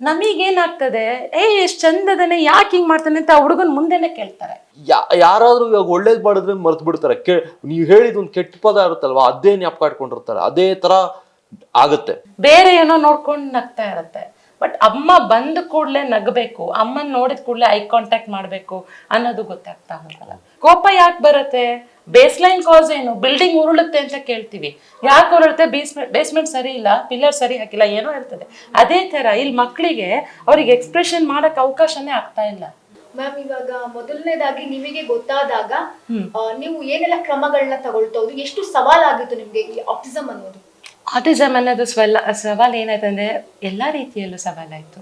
ನಮಗೇನಾಗ್ತದೆ ಏ ಎಷ್ಟು ಚಂದದನೆ ಯಾಕೆ ಹಿಂಗ್ ಮಾಡ್ತಾನೆ? ಅಂತ ಹುಡುಗನ್ ಮುಂದೆನೆ ಕೇಳ್ತಾರೆ. ಯಾ ಯಾರಾದ್ರೂ ಇವಾಗ ಒಳ್ಳೇದ್ ಮಾಡಿದ್ರೆ ಮರ್ತು ಬಿಡ್ತಾರೆ. ಕೆ ನೀವು ಹೇಳಿದ ಒಂದು ಕೆಟ್ಟ ಪದ ಇರುತ್ತಲ್ವಾ ಅದೇ ಜ್ಞಾಪಕ ಇಟ್ಕೊಂಡಿರ್ತಾರೆ. ಅದೇ ತರ ಆಗುತ್ತೆ. ಬೇರೆ ಏನೋ ನೋಡ್ಕೊಂಡು ನಗ್ತಾ ಇರತ್ತೆ. ಬಟ್ ಅಮ್ಮ ಬಂದ ಕೂಡಲೇ ನಗಬೇಕು. ಅಮ್ಮನ ನೋಡಿದ ಕೂಡಲೇ ಐ ಕಾಂಟ್ಯಾಕ್ಟ್ ಮಾಡಬೇಕು ಅನ್ನೋದು ಗೊತ್ತಾಗ್ತಾ ಹೋಗಲ್ಲ ಕೋಪ ಯಾಕೆ ಬರುತ್ತೆ? ಬೇಸ್ಲೈನ್ ಕಾಸ್ ಏನು? ಬಿಲ್ಡಿಂಗ್ ಉರುಳುತ್ತೆ ಅಂತ ಕೇಳ್ತೀವಿ. ಯಾಕೆ ಉರುಳುತ್ತೆ? ಬೇಸ್ಮೆಂಟ್ ಬೇಸ್ಮೆಂಟ್ ಸರಿ ಇಲ್ಲ ಪಿಲ್ಲರ್ ಸರಿ ಹಾಕಿಲ್ಲ ಏನೋ ಇರ್ತದೆ. ಅದೇ ತರ ಇಲ್ಲಿ ಮಕ್ಕಳಿಗೆ ಅವ್ರಿಗೆ ಎಕ್ಸ್ಪ್ರೆಷನ್ ಮಾಡಕ್ ಅವಕಾಶನೇ ಆಗ್ತಾ ಇಲ್ಲ. ಮ್ಯಾಮ್ ಇವಾಗ ಮೊದಲನೇದಾಗಿ ನಿಮಗೆ ಗೊತ್ತಾದಾಗ ನೀವು ಏನೆಲ್ಲ ಕ್ರಮಗಳನ್ನ ತಗೊಳ್ತಾ ಹೋದ್ರಿ? ಎಷ್ಟು ಸವಾಲಾಗಿತ್ತು ನಿಮ್ಗೆ ಈ ಆಪ್ಟಿಸಮ್ ಅನ್ನೋದು? ಆಟಿಸಮ್ ಅನ್ನೋದು ಸ್ವಲ್ಲ ಸವಾಲು ಏನಾಯ್ತಂದರೆ ಎಲ್ಲ ರೀತಿಯಲ್ಲೂ ಸವಾಲಾಯಿತು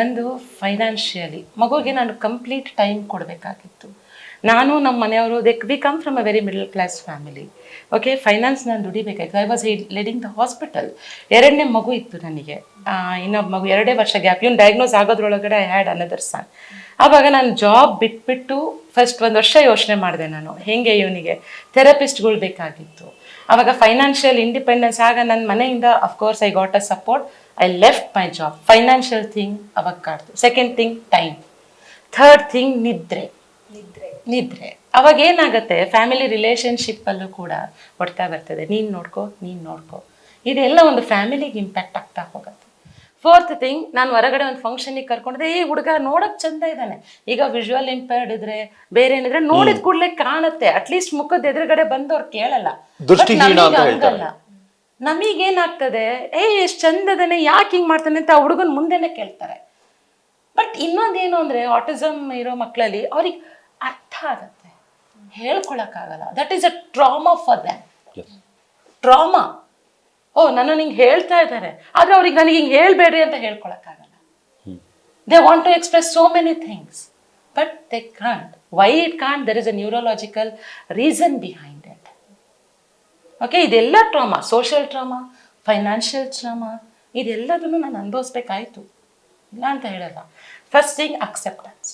ಒಂದು ಫೈನಾನ್ಷಿಯಲಿ ಮಗುಗೆ ನಾನು ಕಂಪ್ಲೀಟ್ ಟೈಮ್ ಕೊಡಬೇಕಾಗಿತ್ತು. ನಾನು ನಮ್ಮ ಮನೆಯವರು the we come from a very middle class family okay finance ನಾನು ದುಡಿಬೇಕಾಯ್ತು. I was leading the hospital ಎರಡನೇ ಮಗು ಇತ್ತು ನನಗೆ. ಇನ್ನೊಬ್ಬ ಮಗು, ಎರಡೇ ವರ್ಷ ಗ್ಯಾಪ್ ಇವ್ನು ಡಯಾಗ್ನೋಸ್ ಆಗೋದ್ರೊಳಗಡೆ ಐ ಹ್ಯಾಡ್ ಅನದರ್ ಸನ್ ಆವಾಗ ನಾನು ಜಾಬ್ ಬಿಟ್ಬಿಟ್ಟು ಫಸ್ಟ್ ಒಂದು ವರ್ಷ ಯೋಚನೆ ಮಾಡಿದೆ ನಾನು. ಹೇಗೆ ಇವನಿಗೆ? ಥೆರಪಿಸ್ಟ್ಗಳು ಬೇಕಾಗಿತ್ತು. ಅವಾಗ ಫೈನಾನ್ಷಿಯಲ್ ಇಂಡಿಪೆಂಡೆನ್ಸ್ ಆಗ ನನ್ನ ಮನೆಯಿಂದ of course I got a support I left my job financial thing ಅವಾಗ ಕಾಡ್ತು. Second thing time third thing ನಿದ್ರೆ. ನಿದ್ರೆ. ನಿದ್ರೆ. ಅವಾಗ ಏನಾಗುತ್ತೆ ಫ್ಯಾಮಿಲಿ ರಿಲೇಶನ್ಶಿಪ್ ಅಲ್ಲೂ ಕೂಡ ಹೊಡ್ತಾ ಬರ್ತದೆ. ನೀನ್ ನೋಡ್ಕೋ ನೀನ್ ನೋಡ್ಕೋ. ಇದೆಲ್ಲ ಒಂದು ಫ್ಯಾಮಿಲಿಗೆ ಇಂಪ್ಯಾಕ್ಟ್ ಆಗ್ತಾ ಹೋಗುತ್ತೆ. ಫೋರ್ತ್ ಥಿಂಗ್ ನಾನು ಹೊರಗಡೆ ಒಂದು ಫಂಕ್ಷನಿಗೆ ಕರ್ಕೊಂಡಿದ್ದೆ ಈ ಹುಡುಗ ನೋಡಕ್ ಚಂದ ಇದ್ದಾನೆ ಈಗ ವಿಜುವಲ್ ಇಂಪೇರ್ಡ್ ಇದ್ರೆ ಬೇರೆ ಏನಿದ್ರೆ ನೋಡಿದ ಕೂಡಲೇ ಕಾಣುತ್ತೆ. ಅಟ್ಲೀಸ್ಟ್ ಮುಖದ ಎದುರುಗಡೆ ಕೇಳಲ್ಲ. ದೃಷ್ಟಿಹೀನ ಅಂತ ಹೇಳ್ತಾರೆ. ನಮಗೇನಾಗ್ತದೆ ಏ ಎಷ್ಟು ಚಂದದನೆ ಯಾಕೆ ಹಿಂಗ್ ಮಾಡ್ತಾನೆ? ಅಂತ ಆ ಹುಡುಗನ್ ಮುಂದೆನೆ ಕೇಳ್ತಾರೆ. ಬಟ್ ಇನ್ನೊಂದೇನು ಅಂದ್ರೆ ಆಟಿಸಮ್ ಇರೋ ಮಕ್ಕಳಲ್ಲಿ ಅವ್ರಿಗೆ ಅರ್ಥ ಆಗತ್ತೆ. ಹೇಳ್ಕೊಳಕ್ಕಾಗಲ್ಲ that is a trauma for them trauma ಓ ನನ್ನ ಹಿಂಗೆ ಹೇಳ್ತಾ ಇದ್ದಾರೆ. ಆದರೆ ಅವ್ರಿಗೆ ನನಗೆ ಹಿಂಗೆ ಹೇಳಬೇಡ್ರಿ ಅಂತ ಹೇಳ್ಕೊಳಕ್ಕಾಗಲ್ಲ. They want to express so many things but they can't why it can't there is a neurological reason behind it okay ಇದೆಲ್ಲ trauma social trauma financial trauma ಇದೆಲ್ಲದನ್ನು ನಾನು ಅನುಭವಿಸ್ಬೇಕಾಯ್ತು. ಇಲ್ಲ ಅಂತ ಹೇಳಲ್ಲ. ಫಸ್ಟ್ ಥಿಂಗ್ ಅಕ್ಸೆಪ್ಟೆನ್ಸ್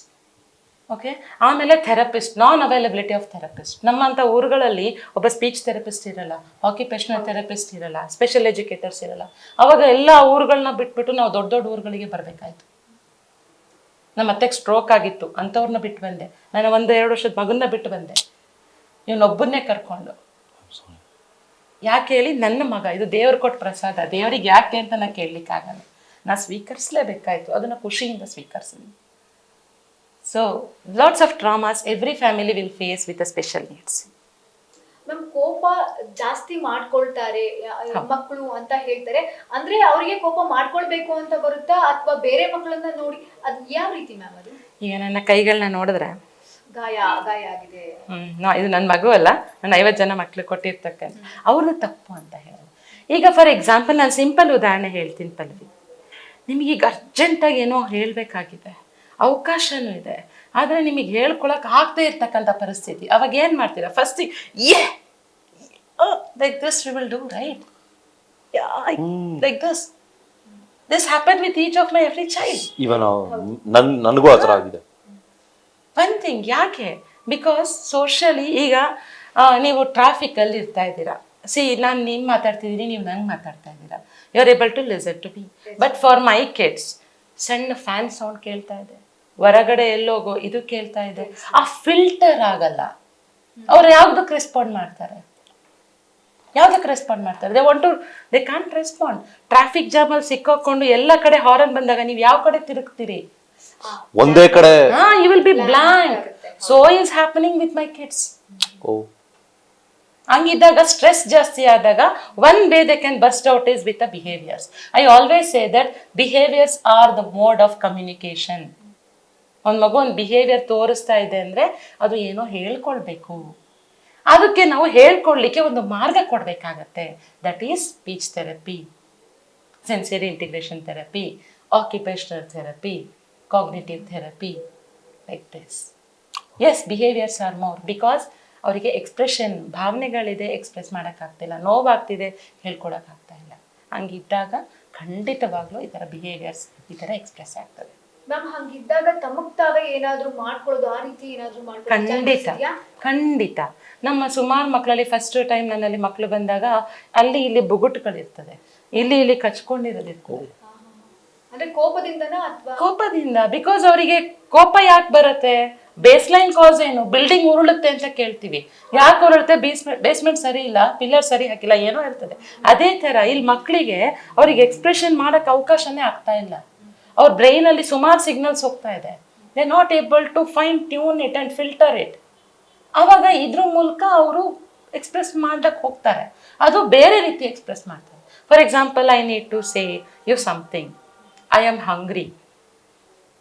ಓಕೆ ಆಮೇಲೆ therapist non availability of therapist ನಮ್ಮಂಥ ಊರುಗಳಲ್ಲಿ ಒಬ್ಬ ಸ್ಪೀಚ್ ಥೆರಪಿಸ್ಟ್ ಇರಲ್ಲ ಆಕ್ಯುಪೇಷನಲ್ ಥೆರಪಿಸ್ಟ್ ಇರಲ್ಲ ಸ್ಪೆಷಲ್ ಎಜುಕೇಟರ್ಸ್ ಇರಲ್ಲ. ಅವಾಗ ಎಲ್ಲ ಊರುಗಳನ್ನ ಬಿಟ್ಬಿಟ್ಟು ನಾವು ದೊಡ್ಡ ದೊಡ್ಡ ಊರುಗಳಿಗೆ ಬರಬೇಕಾಯ್ತು. ನಮ್ಮ ಅತ್ತೆಗೆ ಸ್ಟ್ರೋಕ್ ಆಗಿತ್ತು ಅಂಥವ್ರನ್ನ ಬಿಟ್ಟು ಬಂದೆ. ನಾನು ಒಂದು ಎರಡು ವರ್ಷದ ಮಗನ್ನ ಬಿಟ್ಟು ಬಂದೆ. ಇವನೊಬ್ಬನ್ನೇ ಕರ್ಕೊಂಡು. ಯಾಕೆ ಹೇಳಿ ನನ್ನ ಮಗ ಇದು ದೇವ್ರು ಕೊಟ್ಟ ಪ್ರಸಾದ. ದೇವರಿಗೆ ಯಾಕೆ ಅಂತ ನಾನು ಕೇಳಲಿಕ್ಕಾಗಲ್ಲ. ನಾನು ಸ್ವೀಕರಿಸಲೇಬೇಕಾಯ್ತು. ಅದನ್ನು ಖುಷಿಯಿಂದ ಸ್ವೀಕರಿಸಿದ್ವಿ so lots of traumas every family will face with a special needs ma'am ಕೋಪ ಜಾಸ್ತಿ ಮಾಡ್ಕೊಳ್ತಾರೆ ಮಕ್ಕಳು ಅಂತ ಹೇಳ್ತಾರೆ. ಅಂದ್ರೆ ಅವರಿಗೆ ಕೋಪ ಮಾಡ್ಕೊಳ್ಬೇಕು ಅಂತ ಬರುತ್ತಾ ಅಥವಾ ಬೇರೆ ಮಕ್ಕಳನ್ನ ನೋಡಿ ಅದು ಯಾವ ರೀತಿ ಮ್ಯಾಮ್ ಅದು? ಈಗ ನನ್ನ ಕೈಗಳನ್ನ ನೋಡಿದ್ರೆ ಗಾಯ ಗಾಯ ಆಗಿದೆ. ಹ್ಮ್ ಇದು ನನ್ನ ಮಗು ಅಲ್ಲ ನಾನು ಐವತ್ತು ಜನ ಮಕ್ಳು ಕೊಟ್ಟಿರ್ತಕ್ಕಂಥ ಅವ್ರದ್ದು ತಪ್ಪು ಅಂತ ಹೇಳೋದು. ಈಗ ಫಾರ್ ಎಕ್ಸಾಂಪಲ್ ನಾನು ಸಿಂಪಲ್ ಉದಾಹರಣೆ ಹೇಳ್ತೀನಿ ಪಲ್ವಿ. ನಿಮ್ಗೆ ಈಗ ಅರ್ಜೆಂಟಾಗಿ ಏನೋ ಹೇಳಬೇಕಾಗಿದೆ. ಅವಕಾಶನೂ ಇದೆ. ಆದರೆ ನಿಮಗೆ ಹೇಳ್ಕೊಳಕ್ ಆಗದೆ ಇರ್ತಕ್ಕಂಥ ಪರಿಸ್ಥಿತಿ. ಅವಾಗ ಏನು ಮಾಡ್ತೀರಾ? First a like this we will do right like this this happen with each of my every child even ನನ್ ನನಗೂ ಆ ಥರ ಆಗಿದೆ. ಒನ್ ಥಿಂಗ್ ಯಾಕೆ? ಬಿಕಾಸ್ ಸೋಷಲಿ ಈಗ ನೀವು ಟ್ರಾಫಿಕಲ್ಲಿ ಇರ್ತಾ ಇದ್ದೀರಾ. ಸಿ ನಾನು ನಿಮ್ಮ ಮಾತಾಡ್ತಿದ್ದೀನಿ ನೀವು ನಂಗೆ ಮಾತಾಡ್ತಾ ಇದ್ದೀರಾ. You are able to listen to be but for my kids ಸಣ್ಣ ಫ್ಯಾನ್ ಸೌಂಡ್ ಕೇಳ್ತಾ ಇದೆ. ಹೊರಗಡೆ ಎಲ್ಲೋಗೋ ಇದು ಕೇಳ್ತಾ ಇದೆ. ಆ ಫಿಲ್ಟರ್ ಆಗಲ್ಲ. ಅವ್ರು ಯಾವ್ದಕ್ಕೆ ರೆಸ್ಪಾಂಡ್ ಮಾಡ್ತಾರೆ? ಯಾವ್ದಕ್ಕೆ ರೆಸ್ಪಾಂಡ್ ಮಾಡ್ತಾರೆ? They want to they can't respond traffic jam ಅಲ್ಲಿ ಸಿಕ್ಕಾಕೊಂಡು ಎಲ್ಲ ಕಡೆ ಹಾರನ್ ಬಂದಾಗ ನೀವು ಯಾವ ಕಡೆ ತಿರುಗ್ತೀರಿ? ಒಂದೇ ಕಡೆ. You will be blank so is happening with my kids ಹಂಗಿದ್ದಾಗ stress ಜಾಸ್ತಿ ಆದಾಗ one way they can bust out is with a behaviours I always say that behaviours are the mode of communication ಒಂದು ಮಗು ಒಂದು behaviour ತೋರಿಸ್ತಾ ಇದೆ ಅಂದರೆ ಅದು ಏನೋ ಹೇಳ್ಕೊಳ್ಬೇಕು. ಅದಕ್ಕೆ ನಾವು ಹೇಳ್ಕೊಡ್ಲಿಕ್ಕೆ ಒಂದು ಮಾರ್ಗ ಕೊಡಬೇಕಾಗತ್ತೆ. That is speech therapy sensory integration therapy occupational therapy cognitive therapy like this as behaviours are more because ಅವರಿಗೆ ಎಕ್ಸ್ಪ್ರೆಷನ್ ಭಾವನೆಗಳಿದೆ ಎಕ್ಸ್ಪ್ರೆಸ್ ಮಾಡೋಕ್ಕಾಗ್ತಿಲ್ಲ. ನೋವಾಗ್ತಿದೆ ಹೇಳ್ಕೊಡೋಕ್ಕಾಗ್ತಾ ಇಲ್ಲ. ಹಂಗಿದ್ದಾಗ ಖಂಡಿತವಾಗ್ಲೂ ಈ ಥರ ಬಿಹೇವಿಯರ್ಸ್ ಈ ಥರ ಎಕ್ಸ್ಪ್ರೆಸ್ ಆಗ್ತದೆ. ಮ್ಯಾಮ್ ಹಂಗಿದ್ದಾಗ ತಮಗ್ ತಾವೇ ಏನಾದ್ರೂ ಮಾಡ್ಕೊಳ್ಳೋದು ಆ ರೀತಿ ಏನಾದ್ರು ಮಾಡ್ಕೊಳ್ಳೋದು ಖಂಡಿತ ಖಂಡಿತ. ನಮ್ಮ ಸುಮಾರು ಮಕ್ಕಳಲ್ಲಿ ಫಸ್ಟ್ ಟೈಮ್ ನನ್ನಲ್ಲಿ ಮಕ್ಕಳು ಬಂದಾಗ ಅಲ್ಲಿ ಇಲ್ಲಿ ಬುಗುಟ್ಗಳಿರ್ತದೆ. ಇಲ್ಲಿ ಇಲ್ಲಿ ಕಚ್ಕೊಂಡಿರೋದಿರ್ತದೆ ಅಂದ್ರೆ ಕೋಪದಿಂದನ ಅಥವಾ? ಕೋಪದಿಂದ ಬಿಕಾಸ್ ಅವರಿಗೆ ಕೋಪ ಯಾಕೆ ಬರುತ್ತೆ? ಬೇಸ್ಲೈನ್ ಕಾಸ್ ಏನು? ಬಿಲ್ಡಿಂಗ್ ಉರುಳುತ್ತೆ ಅಂತ ಕೇಳ್ತೀವಿ. ಯಾಕೆ ಉರುಳುತ್ತೆ? ಬೇಸ್ಮೆಂಟ್ ಬೇಸ್ಮೆಂಟ್ ಸರಿ ಇಲ್ಲ ಪಿಲ್ಲರ್ ಸರಿ ಹಾಕಿಲ್ಲ ಏನೋ ಇರ್ತದೆ. ಅದೇ ತರ ಇಲ್ಲಿ ಮಕ್ಕಳಿಗೆ ಅವ್ರಿಗೆ ಎಕ್ಸ್ಪ್ರೆಷನ್ ಮಾಡಕ್ ಅವಕಾಶನೇ ಆಗ್ತಾ ಇಲ್ಲ. ಅವ್ರ ಬ್ರೈನಲ್ಲಿ ಸುಮಾರು ಸಿಗ್ನಲ್ಸ್ ಹೋಗ್ತಾ ಇದೆ. They not able to find tune it and filter it ಅವಾಗ ಇದ್ರ ಮೂಲಕ ಅವರು ಎಕ್ಸ್ಪ್ರೆಸ್ ಮಾಡಕ್ಕೆ ಹೋಗ್ತಾರೆ. ಅದು ಬೇರೆ ರೀತಿ ಎಕ್ಸ್ಪ್ರೆಸ್ ಮಾಡ್ತಾರೆ. For example I need to say you something I am hungry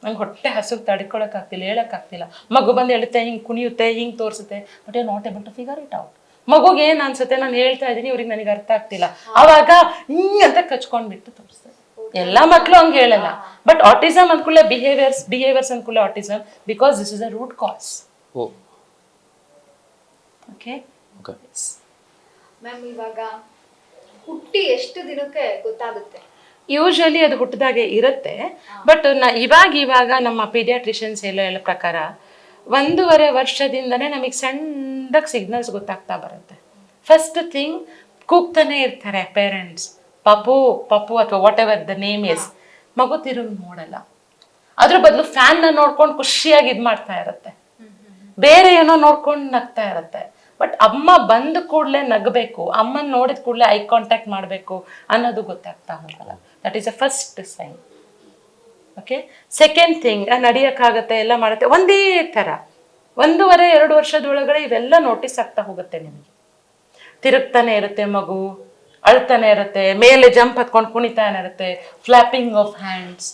ನಂಗೆ ಹೊಟ್ಟೆ ಹಸುಗೆ ತಡ್ಕೊಳಕ್ಕಾಗ್ತಿಲ್ಲ ಹೇಳೋಕ್ಕಾಗ್ತಿಲ್ಲ ಮಗು ಬಂದು ಹೇಳುತ್ತೆ ಹಿಂಗೆ ಕುಣಿಯುತ್ತೆ ಹಿಂಗೆ ತೋರಿಸುತ್ತೆ but you not able to figure it out ಮಗುಗೆ ಏನು ಅನ್ಸುತ್ತೆ ನಾನು ಹೇಳ್ತಾ ಇದ್ದೀನಿ ಇವ್ರಿಗೆ ನನಗೆ ಅರ್ಥ ಆಗ್ತಿಲ್ಲ. ಆವಾಗ ಹಿಂಗೆ ಅಂತ ಕಚ್ಕೊಂಡ್ಬಿಟ್ಟು ತೋರಿಸ್ತದೆ ಎಲ್ಲ ಮಕ್ಕಳು ಹಂಗೆ ಹೇಳಲ್ಲ. ಬಟ್ ಆಟಿಸಮ್ ಅನ್ಕೂಲ behaviours behaviours ಅಂದ್ಕೊಳ್ಳೆ autism because this is a root cause oh. Okay okay ma'am ಇವಾಗ ಹುಟ್ಟಿ ಎಷ್ಟು ದಿನಕ್ಕೆ ಗೊತ್ತಾಗುತ್ತೆ? ಯೂಶಲಿ ಅದು ಹುಟ್ಟಿದಾಗೆ ಇರುತ್ತೆ. ಬಟ್ನ ಇವಾಗ ಇವಾಗ ನಮ್ಮ ಪೀಡಿಯಾಟ್ರಿಷಿಯನ್ಸ್ ಎಲ್ಲ ಹೇಳೋ ಪ್ರಕಾರ ಒಂದೂವರೆ ವರ್ಷದಿಂದನೇ ನಮಗೆ ಸಣ್ಣದಾಗಿ ಸಿಗ್ನಲ್ಸ್ ಗೊತ್ತಾಗ್ತಾ ಬರುತ್ತೆ. ಫಸ್ಟ್ ಥಿಂಗ್ ಕೂಗ್ತಾನೆ ಇರ್ತಾರೆ ಪೇರೆಂಟ್ಸ್ ಪಪು ಪಪು ಅಥವಾ whatever the name is ಮಗು ತಿರುಗಿ ನೋಡಲ್ಲ. ಅದ್ರ ಬದಲು ಫ್ಯಾನ್ನ ನೋಡ್ಕೊಂಡು ಖುಷಿಯಾಗಿ ಇದು ಮಾಡ್ತಾ ಇರುತ್ತೆ. ಬೇರೆ ಏನೋ ನೋಡ್ಕೊಂಡು ನಗ್ತಾ ಇರುತ್ತೆ. ಬಟ್ ಅಮ್ಮ ಬಂದ ಕೂಡಲೇ ನಗಬೇಕು, ಅಮ್ಮನ ನೋಡಿದ ಕೂಡಲೇ ಐ ಕಾಂಟ್ಯಾಕ್ಟ್ ಮಾಡಬೇಕು ಅನ್ನೋದು ಗೊತ್ತಾಗ್ತಾ ಹೋಗಲ್ಲ. That is a first sign okay second thing ನಡಿಯೋಕ್ಕಾಗತ್ತೆ, ಎಲ್ಲ ಮಾಡುತ್ತೆ, ಒಂದೇ ಥರ. ಒಂದೂವರೆ, ಎರಡು ವರ್ಷದೊಳಗಡೆ ಇವೆಲ್ಲ ನೋಟಿಸ್ ಆಗ್ತಾ ಹೋಗುತ್ತೆ ನಿಮಗೆ. ತಿರುಗ್ತಾನೆ ಇರುತ್ತೆ ಮಗು ಅಳ್ತಾನೆ ಇರುತ್ತೆ, ಮೇಲೆ ಜಂಪ್ ಹತ್ಕೊಂಡು ಕುಣಿತಾನೆ ಇರುತ್ತೆ ಫ್ಲಾಪಿಂಗ್ ಆಫ್ ಹ್ಯಾಂಡ್ಸ್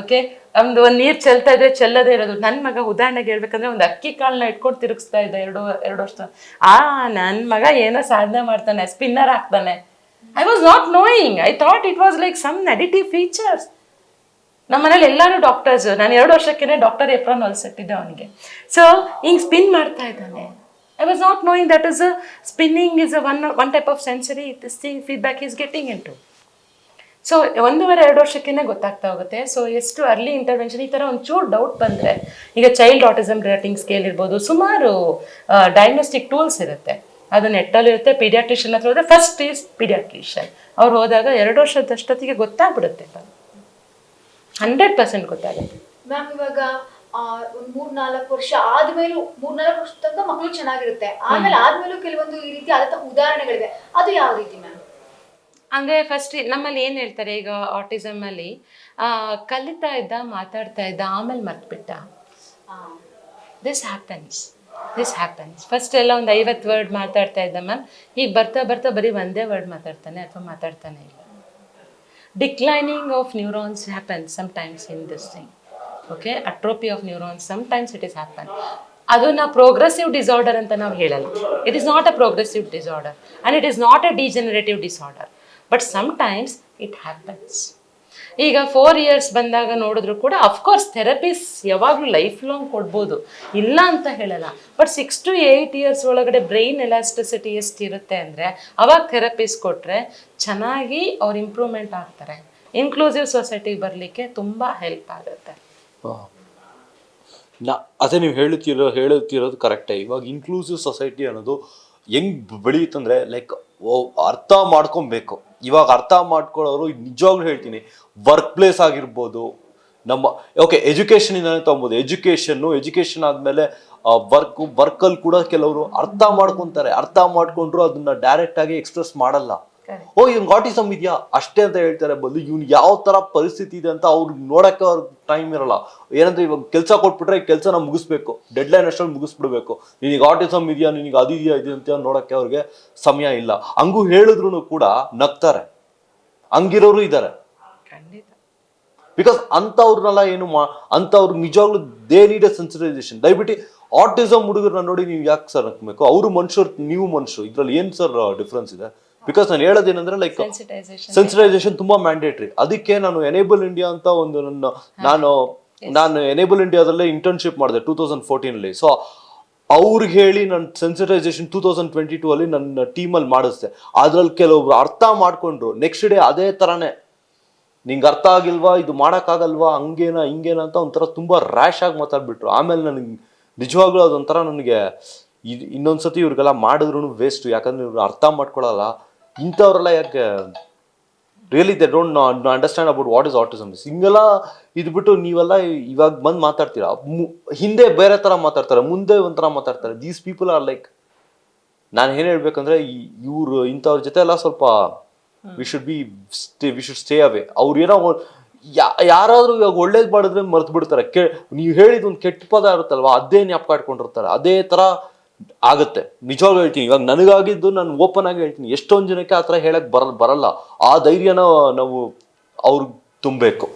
ಓಕೆ ಒಂದು ಒಂದು ನೀರು ಚೆಲ್ತಾ ಇದ್ರೆ ಚೆಲ್ಲದೇ ಇರೋದು. ನನ್ನ ಮಗ ಉದಾಹರಣೆಗೆ ಹೇಳ್ಬೇಕಂದ್ರೆ ಒಂದು ಅಕ್ಕಿ ಕಾಳನ್ನ ಇಟ್ಕೊಂಡು ತಿರುಗಿಸ್ತಾ ಇದ್ದ ಎರಡು ಎರಡು ವರ್ಷ. ಆ ನನ್ನ ಮಗ ಏನೋ ಸಾಧನೆ ಮಾಡ್ತಾನೆ ಸ್ಪಿನ್ನರ್ ಹಾಕ್ತಾನೆ I was not knowing I thought it was like some negative features ನಮ್ಮ ಮನೇಲಿ ಎಲ್ಲರೂ ಡಾಕ್ಟರ್ಸ್ ನಾನು ಎರಡು ವರ್ಷಕ್ಕೇನೆ ಡಾಕ್ಟರ್ ಎಪ್ರಾನ್ ಹೊಲ್ಸಟ್ಟಿದ್ದೆ ಅವನಿಗೆ. ಸೊ ಹಿಂಗೆ ಸ್ಪಿನ್ ಮಾಡ್ತಾ ಇದ್ದಾನೆ. I was not knowing that is a spinning is a one one type of sensory this feedback is getting into so ಒಂದೂವರೆ ಎರಡು ವರ್ಷಕ್ಕೇನೆ ಗೊತ್ತಾಗ್ತಾ ಹೋಗುತ್ತೆ. ಸೊ ಎಷ್ಟು ಅರ್ಲಿ ಇಂಟರ್ವೆನ್ಷನ್ ಈ ಥರ ಒಂಚೂರು ಡೌಟ್ ಬಂದರೆ, ಈಗ ಚೈಲ್ಡ್ ಆಟಿಸಮ್ ರೇಟಿಂಗ್ ಸ್ಕೇಲ್ ಇರ್ಬೋದು, ಸುಮಾರು ಡಯಾಗ್ನೋಸ್ಟಿಕ್ ಟೂಲ್ಸ್ ಇರುತ್ತೆ. ಅದು ನೆಟ್ಟಲ್ಲಿ ಇರುತ್ತೆ ಪೀಡಿಯಾಟ್ರಿಷಿಯನ್ ಹತ್ರ ಹೋದರೆ ಫಸ್ಟ್ ಈಸ್ ಪೀಡಿಯಾಟ್ರಿಷಿಯನ್ ಅವ್ರು ಹೋದಾಗ ಎರಡು ವರ್ಷದಷ್ಟೊತ್ತಿಗೆ ಗೊತ್ತಾಗ್ಬಿಡುತ್ತೆ. ಹಂಡ್ರೆಡ್ ಪರ್ಸೆಂಟ್ ಗೊತ್ತಾಗುತ್ತೆ. ಮ್ಯಾಮ್ ಇವಾಗ ಒಂದ್ ಮೂರ್ ನಾಲ್ಕು ವರ್ಷ ಆದ್ಮೇಲೂ ಮೂರ್ ನಾಲ್ಕು ವರ್ಷ ತನಕ ಮಕ್ಕಳು ಚೆನ್ನಾಗಿರುತ್ತೆ. ಆಮೇಲೆ ಆದ್ಮೇಲೂ ಕೆಲವೊಂದು ಈ ರೀತಿ ಆದಂತ ಉದಾಹರಣೆಗಳಿವೆ. ಅದು ಯಾವ ರೀತಿ ಮ್ಯಾಮ್ ಹಂಗೆ ಫಸ್ಟ್ ನಮ್ಮಲ್ಲಿ ಏನು ಹೇಳ್ತಾರೆ ಈಗ ಆಟಿಸಮ್ ಅಲ್ಲಿ ಕಲಿತಾ ಇದ್ದ ಮಾತಾಡ್ತಾ ಇದ್ದ ಆಮೇಲೆ ಮರ್ತ್ಬಿಟ್ಟ. This happens this happens first ಎಲ್ಲ ಒಂದು ಐವತ್ತು ವರ್ಡ್ ಮಾತಾಡ್ತಾ ಇದ್ದ ಮ್ಯಾಮ್ ಈಗ ಬರ್ತಾ ಬರ್ತಾ ಬರೀ ಒಂದೇ ವರ್ಡ್ ಮಾತಾಡ್ತಾನೆ ಅಥವಾ ಮಾತಾಡ್ತಾನೆ ಇಲ್ಲ. Declining of neurons some sometimes in this thing okay atrophy of neurons sometimes it is happen ಅದು ನಾವು ಪ್ರೋಗ್ರೆಸಿವ್ ಡಿಸಾರ್ಡರ್ ಅಂತ ನಾವು ಹೇಳಲ್ಲ. It is not a progressive disorder and it is not a degenerative disorder but sometimes it happens ಈಗ four years ಬಂದಾಗ ನೋಡಿದ್ರು ಕೂಡ of course therapies ಯಾವಾಗಲೂ ಲೈಫ್ ಲಾಂಗ್ ಕೊಡ್ಬೋದು. ಇಲ್ಲ ಅಂತ ಹೇಳಲ್ಲ. But six to eight years ಒಳಗಡೆ ಬ್ರೈನ್ ಎಲಾಸ್ಟಿಸಿಟಿ ಎಷ್ಟು ಇರುತ್ತೆ ಅಂದರೆ, ಅವಾಗ ಥೆರಪೀಸ್ ಕೊಟ್ಟರೆ ಚೆನ್ನಾಗಿ ಅವ್ರು ಇಂಪ್ರೂವ್ಮೆಂಟ್ ಆಗ್ತಾರೆ. ಇನ್ಕ್ಲೂಸಿವ್ ಸೊಸೈಟಿಗೆ ಬರಲಿಕ್ಕೆ ತುಂಬ ಹೆಲ್ಪ್ ಆಗುತ್ತೆ. ನಾ, ಅದೇ ನೀವು ಹೇಳುತ್ತಿರೋ, ಹೇಳುತ್ತಿರೋದು ಕರೆಕ್ಟೇ ಇವಾಗ ಇನ್ಕ್ಲೂಸಿವ್ ಸೊಸೈಟಿ ಅನ್ನೋದು ಹೆಂಗ್ ಬೆಳೆಯುತ್ತಂದ್ರೆ ಲೈಕ್ ಅರ್ಥ ಮಾಡ್ಕೊಬೇಕು. ಇವಾಗ ಅರ್ಥ ಮಾಡ್ಕೊಳ್ಳೋರು ನಿಜವಾಗ್ಲೂ ಹೇಳ್ತೀನಿ ವರ್ಕ್ ಪ್ಲೇಸ್ ಆಗಿರ್ಬೋದು, ನಮ್ಮ ಓಕೆ ಎಜುಕೇಶನ್ ಇಂದಾನೆ ತಗೊಬೋದು. ಎಜುಕೇಶನ್ ಎಜುಕೇಶನ್ ಆದ್ಮೇಲೆ ವರ್ಕ್ ವರ್ಕಲ್ಲಿ ಕೂಡ ಕೆಲವರು ಅರ್ಥ ಮಾಡ್ಕೊತಾರೆ. ಅರ್ಥ ಮಾಡ್ಕೊಂಡ್ರು ಅದನ್ನ ಡೈರೆಕ್ಟಾಗಿ ಎಕ್ಸ್ಪ್ರೆಸ್ ಮಾಡಲ್ಲ. ಓ ಇವ್ನ್ ಆಟಿಸಮ್ ಇದೆಯಾ ಅಷ್ಟೇ ಅಂತ ಹೇಳ್ತಾರೆ ಬದಲು ಇವ್ನ್ ಯಾವ ತರ ಪರಿಸ್ಥಿತಿ ಇದೆ ಅಂತ ಅವ್ರಿಗೆ ನೋಡಕ್ಕೆ ಅವ್ರ ಟೈಮ್ ಇರಲ್ಲ. ಏನಂದ್ರೆ ಇವಾಗ ಕೆಲಸ ಕೊಟ್ಬಿಟ್ರೆ ಈ ಕೆಲಸನ ಮುಗಿಸ್ಬೇಕು. ಡೆಡ್ ಲೈನ್ ಅಷ್ಟರಲ್ಲಿ ಮುಗಿಸ್ಬಿಡ್ಬೇಕು. ನಿನಗೆ ಆಟಿಸಮ್ ಇದೆಯಾ ನಿನಗೆ ಅದಿದೆಯಾ ಇದೆ ಅಂತ ನೋಡಕ್ಕೆ ಅವ್ರಿಗೆ ಸಮಯ ಇಲ್ಲ. ಹಂಗೂ ಹೇಳಿದ್ರು ಕೂಡ ನಗ್ತಾರೆ. ಹಂಗಿರೋರು ಇದ್ದಾರೆ ಬಿಕಾಸ್ ಅಂಥವ್ರನ್ನೆಲ್ಲ ಏನು ಮಾ ಅಂಥವ್ರು ನಿಜವಾಗ್ಲೂ ದೇ ನೀಡ್ ಸೆನ್ಸಿಟೈಸೇಷನ್ ದಯವಿಟ್ಟು ಆಟಿಸಮ್ ಹುಡುಗರನ್ನ ನೋಡಿ ನೀವು ಯಾಕೆ ಸರ್ ಹಾಕ್ಬೇಕು ಅವರು ಮನುಷ್ಯರು ನೀವು ಮನುಷ್ಯರು. ಇದ್ರಲ್ಲಿ ಏನು ಸರ್ ಡಿಫ್ರೆನ್ಸ್ ಇದೆ? ಬಿಕಾಸ್ ನಾನು ಹೇಳೋದೇನಂದ್ರೆ ಲೈಕ್ ಸೆನ್ಸಿಟೈಸೇಷನ್ ತುಂಬಾ ಮ್ಯಾಂಡೇಟ್ರಿ ಅದಕ್ಕೆ ನಾನು ಎನೇಬಲ್ ಇಂಡಿಯಾ ಅಂತ ಒಂದು ನನ್ನ ನಾನು ನಾನು ಎನೇಬಲ್ ಇಂಡಿಯಾದಲ್ಲೇ ಇಂಟರ್ನ್ಶಿಪ್ ಮಾಡಿದೆ ಟೂ ತೌಸಂಡ್ ಫೋರ್ಟೀನಲ್ಲಿ ಸೊ ಅವ್ರಿಗೆ ಹೇಳಿ ನಾನು sensitisation two thousand twenty two ಅಲ್ಲಿ ನನ್ನ ಟೀಮಲ್ಲಿ ಮಾಡಿಸ್ದೆ. ಅದ್ರಲ್ಲಿ ಕೆಲವೊಬ್ರು ಅರ್ಥ ಮಾಡ್ಕೊಂಡ್ರು. ನೆಕ್ಸ್ಟ್ ಡೇ ಅದೇ ಥರನೇ ನಿಂಗೆ ಅರ್ಥ ಆಗಿಲ್ವಾ? ಇದು ಮಾಡೋಕ್ಕಾಗಲ್ವಾ? ಹಂಗೇನ ಹಿಂಗೇನ ಅಂತ ಒಂಥರ ತುಂಬ ರ್ಯಾಶ್ ಆಗಿ ಮಾತಾಡ್ಬಿಟ್ರು. ಆಮೇಲೆ ನನಗೆ ನಿಜವಾಗ್ಲೂ ಅದೊಂಥರ ನನಗೆ ಇದು ಇನ್ನೊಂದ್ಸತಿ ಇವ್ರಿಗೆಲ್ಲ ಮಾಡಿದ್ರು ವೇಸ್ಟ್ ಯಾಕಂದ್ರೆ ಇವ್ರು ಅರ್ಥ ಮಾಡ್ಕೊಳಲ್ಲ. ಇಂಥವ್ರೆಲ್ಲ ಯಾಕೆ really they don't understand about what is autism ಹಿಂಗೆಲ್ಲ ಇದ್ಬಿಟ್ಟು ನೀವೆಲ್ಲ ಇವಾಗ ಬಂದು ಮಾತಾಡ್ತೀರಾ? ಹಿಂದೆ ಬೇರೆ ತರ ಮಾತಾಡ್ತಾರೆ ಮುಂದೆ ಒಂಥರ ಮಾತಾಡ್ತಾರೆ. ದೀಸ್ ಪೀಪಲ್ ಆರ್ ಲೈಕ್ ನಾನು ಏನು ಹೇಳ್ಬೇಕಂದ್ರೆ ಇವ್ರು ಇಂಥವ್ರ ಜೊತೆ ಎಲ್ಲ ಸ್ವಲ್ಪ we should be stay we should stay away ಅವ್ರು ಏನೋ ಯಾರಾದರೂ ಇವಾಗ ಒಳ್ಳೇದು ಮಾಡಿದ್ರೆ ಮರ್ತು ಬಿಡ್ತಾರೆ. ಕೆ ನೀವು ಹೇಳಿದ ಒಂದು ಕೆಟ್ಟ ಪದ ಇರುತ್ತಲ್ವ ಅದೇ ಜ್ಞಾಪಕ ಇಟ್ಕೊಂಡಿರ್ತಾರೆ. ಅದೇ ತರ ಆಗುತ್ತೆ. ನಿಜವಾಗ್ಲೂ ಹೇಳ್ತೀನಿ, ಇವಾಗ ನನಗಾಗಿದ್ದು ನಾನು ಓಪನ್ ಆಗಿ ಹೇಳ್ತೀನಿ, ಎಷ್ಟೊಂದು ಜನಕ್ಕೆ ಆ ಥರ ಹೇಳಕ್ ಬರ ಬರಲ್ಲ. ಆ ಧೈರ್ಯನ ನಾವು ಅವ್ರಿಗೆ ತುಂಬಬೇಕು.